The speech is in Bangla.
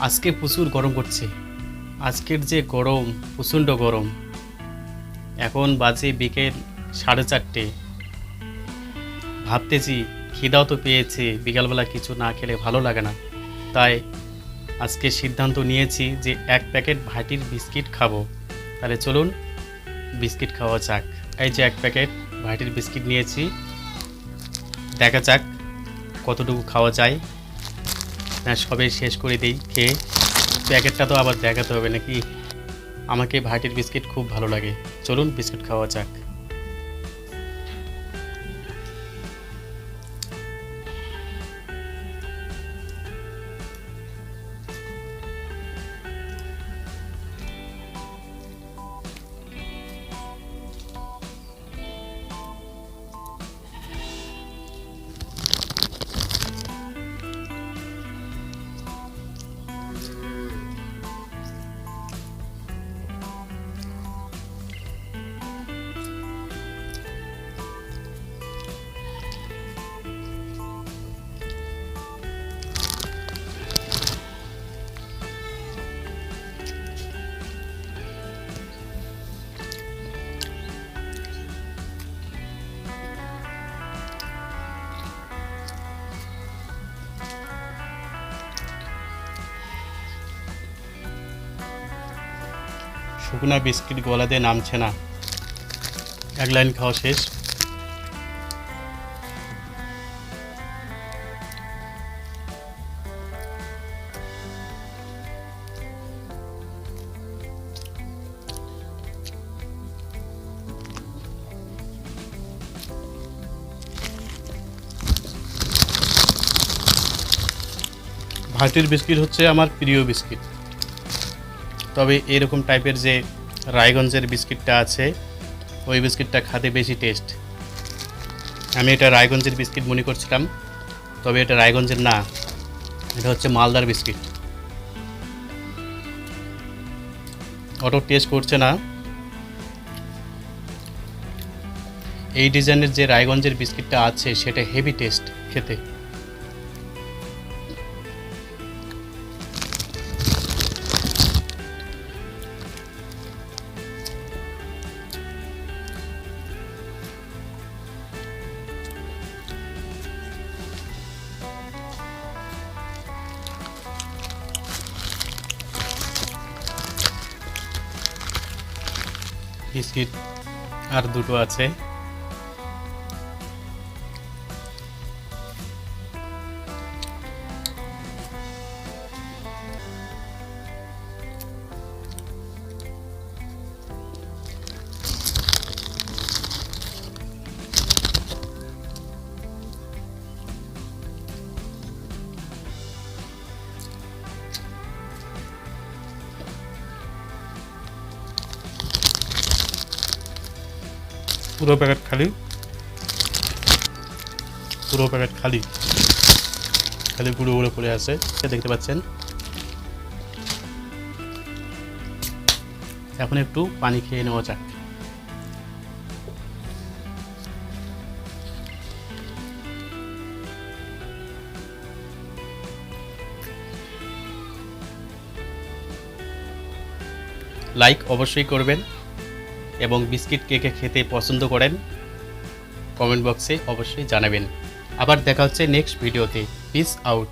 আজকে প্রচুর গরম করছে। আজকের যে গরম, প্রচণ্ড গরম। এখন বাজে বিকেল সাড়ে চারটে। ভাবতেছি খিদাও তো পেয়েছে, বিকালবেলা কিছু না খেলে ভালো লাগে না। তাই আজকে সিদ্ধান্ত নিয়েছি যে এক প্যাকেট ভাটির বিস্কিট খাব। তাহলে চলুন, বিস্কিট খাওয়া যাক। এই যে এক প্যাকেট ভাটির বিস্কিট নিয়েছি। দেখা যাক কতটুকু খাওয়া যায়। না সবে শেষ করে দিই, খেয়ে। প্যাকেটটা তো আবার দেখাতে হবে নাকি? আমাকে ভাটির বিস্কিট খুব ভালো লাগে। চলুন বিস্কিট খাওয়া যাক। শুকনা বিস্কিট গলাতে নামছে না। এক লাইন খাওয়া শেষ। ভাটির বিস্কিট হচ্ছে আমার প্রিয় বিস্কিট। তবে এরকম টাইপের যে রায়গঞ্জের বিস্কিটটা আছে, ওই বিস্কিটটা খাতে বেশি টেস্ট আমি এটা রায়গঞ্জের বিস্কিট মনে করছিলাম, তবে এটা রায়গঞ্জের না। এটা হচ্ছে মালদার বিস্কিট। অটো টেস্ট করছে না। এই ডিজাইনের যে রায়গঞ্জের বিস্কিটটা আছে, সেটা হেভি টেস্ট খেতে। বিস্কিট আর দুটো আছে। পুরো প্যাকেট খালি। পুরো প্যাকেট খালি। খালি গুঁড়ো গুঁড়ো পড়ে আছে। দেখতে পাচ্ছেন। এখন একটু পানি খেয়ে নেওয়া যাক। লাইক অবশ্যই করবেন। এবং বিস্কিট কে কে খেতে পছন্দ করেন, কমেন্ট বক্সে অবশ্যই জানাবেন। আবার দেখা হচ্ছে নেক্সট ভিডিওতে। Piece out